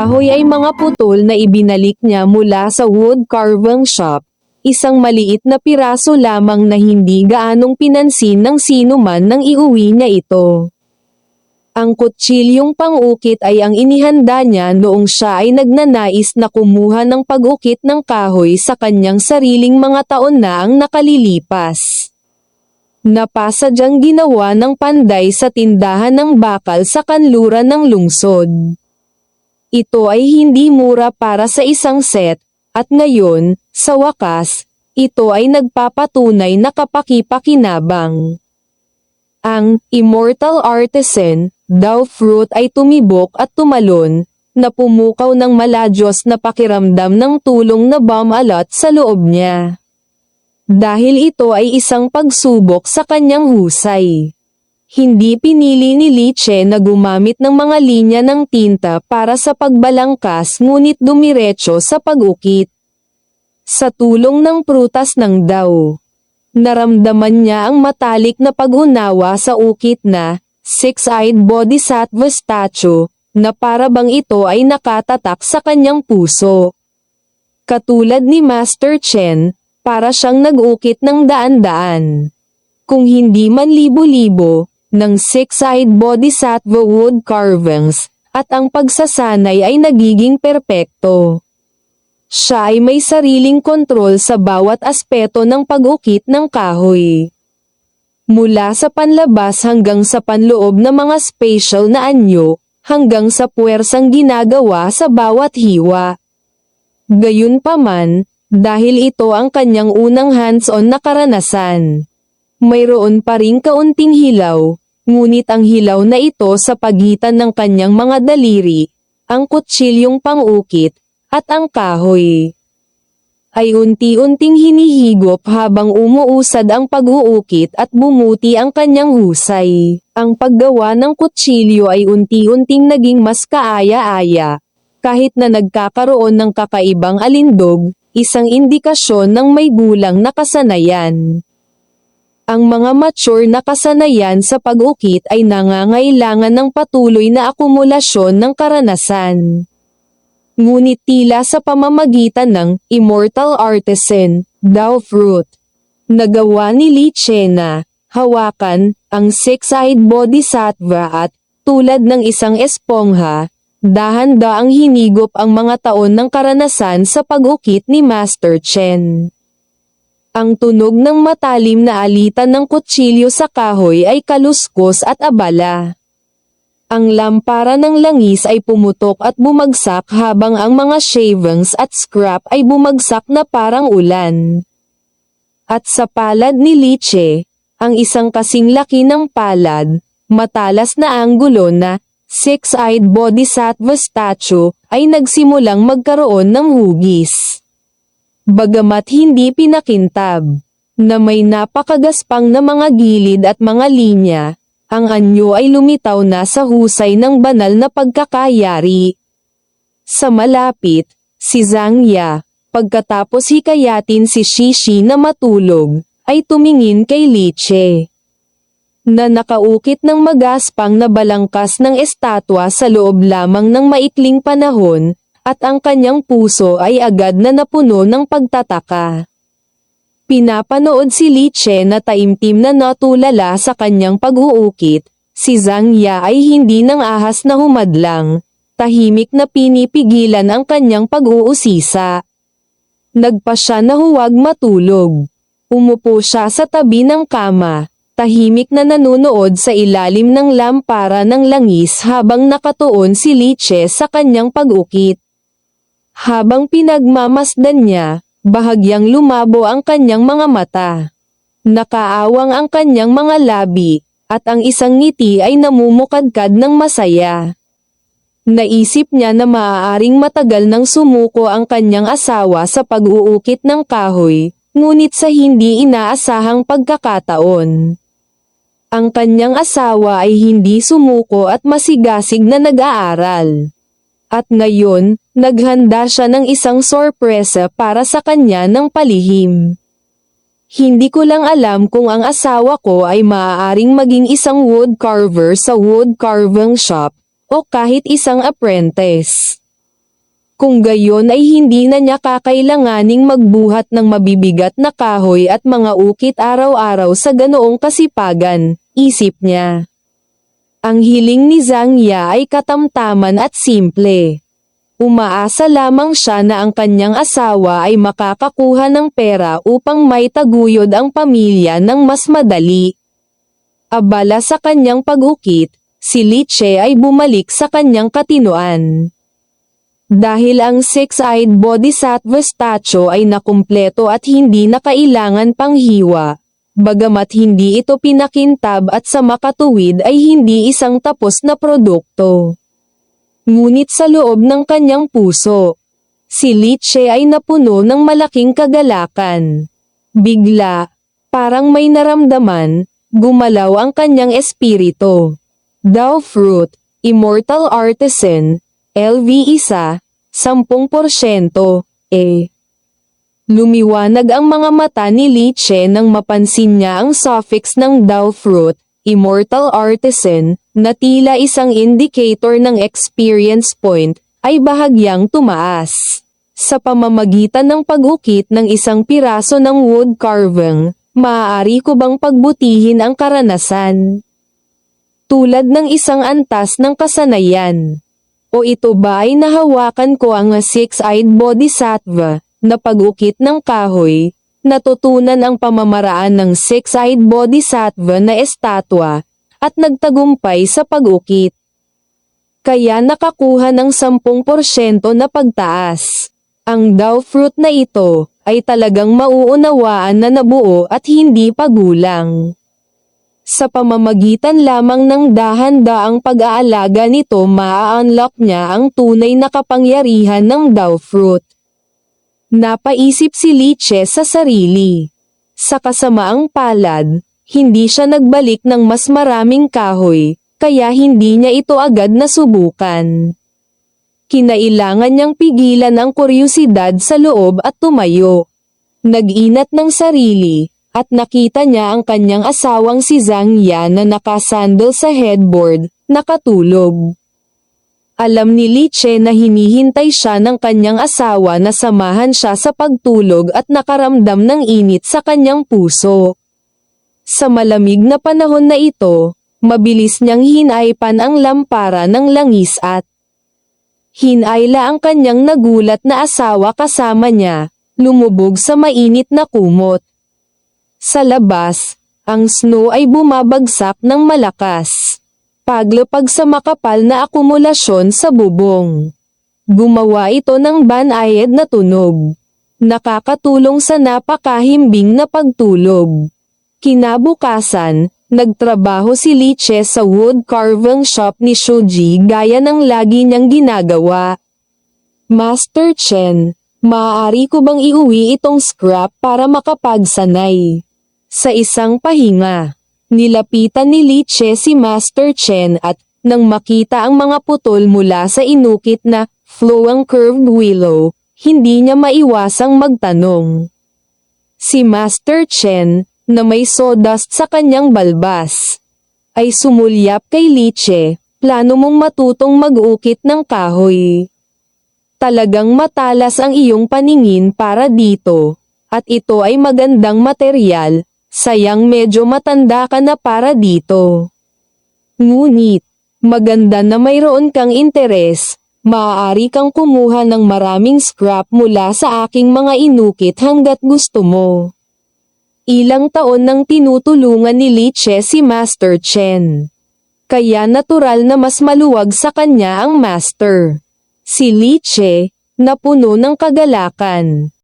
kahoy ay mga putol na ibinalik niya mula sa wood carving shop. Isang maliit na piraso lamang na hindi gaanong pinansin ng sino man nang iuwi niya ito. Ang kutsilyong pang-ukit ay ang inihanda niya noong siya ay nagnanais na kumuha ng pag-ukit ng kahoy sa kanyang sariling mga taon na ang nakalilipas. Napasadyang ginawa ng panday sa tindahan ng bakal sa kanluran ng lungsod. Ito ay hindi mura para sa isang set, at ngayon, sa wakas, ito ay nagpapatunay na kapakipakinabang. Ang Immortal Artisan, daw fruit ay tumibok at tumalon, na pumukaw ng maladyos na pakiramdam ng tulong na bomb alot sa loob niya. Dahil ito ay isang pagsubok sa kanyang husay. Hindi pinili ni Liche na gumamit ng mga linya ng tinta para sa pagbalangkas ngunit dumiretso sa pag-ukit. Sa tulong ng prutas ng daw. Naramdaman niya ang matalik na pag-unawa sa ukit na six-eyed bodhisattva statue na para bang ito ay nakatatak sa kanyang puso. Katulad ni Master Chen, para siyang nag-ukit ng daan-daan. Kung hindi man libo-libo, ng six-eyed bodhisattva wood carvings, at ang pagsasanay ay nagiging perpekto. Siya ay may sariling kontrol sa bawat aspeto ng pag-ukit ng kahoy. Mula sa panlabas hanggang sa panloob na mga spatial na anyo, hanggang sa puwersang ginagawa sa bawat hiwa. Gayunpaman, dahil ito ang kanyang unang hands-on na karanasan. Mayroon pa ring kaunting hilaw, ngunit ang hilaw na ito sa pagitan ng kanyang mga daliri, ang kutsilyong pang-ukit, at ang kahoy. Ay unti-unting hinihigop habang umuusad ang pag-uukit at bumuti ang kanyang husay. Ang paggawa ng kutsilyo ay unti-unting naging mas kaaya-aya. Kahit na nagkakaroon ng kakaibang alindog, isang indikasyon ng may gulang na kasanayan. Ang mga mature na kasanayan sa pag-ukit ay nangangailangan ng patuloy na akumulasyon ng karanasan. Ngunit tila sa pamamagitan ng Immortal Artisan, Dao Fruit, nagawa ni Li Chena, hawakan, ang six-eyed bodhisattva at, tulad ng isang espongha, dahan-daang hinigop ang mga taon ng karanasan sa pag-ukit ni Master Chen. Ang tunog ng matalim na alitan ng kutsilyo sa kahoy ay kaluskos at abala. Ang lampara ng langis ay pumutok at bumagsak habang ang mga shavings at scrap ay bumagsak na parang ulan. At sa palad ni Liche, ang isang kasing laki ng palad, matalas na anggulo na six-eyed bodhisattva statue ay nagsimulang magkaroon ng hugis. Bagamat hindi pinakintab, na may napakagaspang na mga gilid at mga linya, ang anyo ay lumitaw na sa husay ng banal na pagkakayari. Sa malapit, si Zhang Ya, pagkatapos hikayatin si Shishi na matulog, ay tumingin kay Liche na nakaukit ng magaspang na balangkas ng estatwa sa loob lamang ng maikling panahon, at ang kanyang puso ay agad na napuno ng pagtataka. Pinapanood si Liche na taimtim na natulala sa kanyang pag-uukit, si Zhang Ya ay hindi nang ahas na humadlang, tahimik na pinipigilan ang kanyang pag-uusisa. Nagpa siya na huwag matulog. Umupo siya sa tabi ng kama, tahimik na nanunood sa ilalim ng lampara ng langis habang nakatuon si Liche sa kanyang pag-ukit. Habang pinagmamasdan niya, bahagyang lumabo ang kanyang mga mata. Nakaawang ang kanyang mga labi, at ang isang ngiti ay namumukadkad ng masaya. Naisip niya na maaaring matagal nang sumuko ang kanyang asawa sa pag-uukit ng kahoy, ngunit sa hindi inaasahang pagkakataon. Ang kanyang asawa ay hindi sumuko at masigasig na nag-aaral. At ngayon, naghanda siya ng isang sorpresa para sa kanya ng palihim. Hindi ko lang alam kung ang asawa ko ay maaaring maging isang wood carver sa wood carving shop, o kahit isang apprentice. Kung gayon ay hindi na niya kakailanganing magbuhat ng mabibigat na kahoy at mga ukit araw-araw sa ganoong kasipagan, isip niya. Ang hiling ni Zhang Ya ay katamtaman at simple. Umaasa lamang siya na ang kanyang asawa ay makakakuha ng pera upang may taguyod ang pamilya ng mas madali. Abala sa kanyang pag-ukit, si Liche ay bumalik sa kanyang katinoan. Dahil ang six-eyed bodhisattva statue ay nakumpleto at hindi na kailangan pang hiwa, bagamat hindi ito pinakintab at sa makatuwid ay hindi isang tapos na produkto. Ngunit sa loob ng kanyang puso, si Liche ay napuno ng malaking kagalakan. Bigla, parang may naramdaman, gumalaw ang kanyang espiritu. Thou fruit, immortal artisan, LV isa, 10%, eh. Lumiwanag ang mga mata ni Liche nang mapansin niya ang suffix ng Dao fruit, immortal artisan, na tila isang indicator ng experience point, ay bahagyang tumaas. Sa pamamagitan ng pag-ukit ng isang piraso ng wood carving, maaari ko bang pagbutihin ang karanasan? Tulad ng isang antas ng kasanayan. O ito ba ay nahawakan ko ang six-eyed bodhisattva, na pag-ukit ng kahoy, natutunan ang pamamaraan ng six-eyed bodhisattva na estatwa, at nagtagumpay sa pag-ukit. Kaya nakakuha ng 10% na pagtaas. Ang Dao fruit na ito, ay talagang mauunawaan na nabuo at hindi pagulang. Sa pamamagitan lamang ng dahan-daang pag-aalaga nito maa-unlock niya ang tunay na kapangyarihan ng Dao fruit. Napaisip si Liche sa sarili. Sa kasamaang palad, hindi siya nagbalik ng mas maraming kahoy, kaya hindi niya ito agad nasubukan. Kinailangan niyang pigilan ang kuryosidad sa loob at tumayo. Nag-inat ng sarili, at nakita niya ang kanyang asawang si Zhang Yan na nakasandal sa headboard, nakatulog. Alam ni Liche na hinihintay siya ng kanyang asawa na samahan siya sa pagtulog at nakaramdam ng init sa kanyang puso. Sa malamig na panahon na ito, mabilis niyang hinaypan ang lampara ng langis at hinayla ang kanyang nagulat na asawa kasama niya, lumubog sa mainit na kumot. Sa labas, ang snow ay bumabagsak ng malakas. Paglapag sa makapal na akumulasyon sa bubong. Gumawa ito ng banayad na tunog. Nakakatulong sa napakahimbing na pagtulog. Kinabukasan, nagtrabaho si Liche sa wood carving shop ni Shoji gaya ng lagi niyang ginagawa. Master Chen, maaari ko bang iuwi itong scrap para makapagsanay? Sa isang pahinga, nilapitan ni Liche si Master Chen at, nang makita ang mga putol mula sa inukit na, flowing curved willow, hindi niya maiwasang magtanong. Si Master Chen, na may sawdust sa kanyang balbas, ay sumulyap kay Liche, plano mong matutong mag-ukit ng kahoy. Talagang matalas ang iyong paningin para dito, at ito ay magandang material, Sayang medyo matanda ka na para dito. Ngunit, maganda na mayroon kang interes, maaari kang kumuha ng maraming scrap mula sa aking mga inukit hanggat gusto mo. Ilang taon nang tinutulungan ni Liche si Master Chen. Kaya natural na mas maluwag sa kanya ang master. Si Liche, na puno ng kagalakan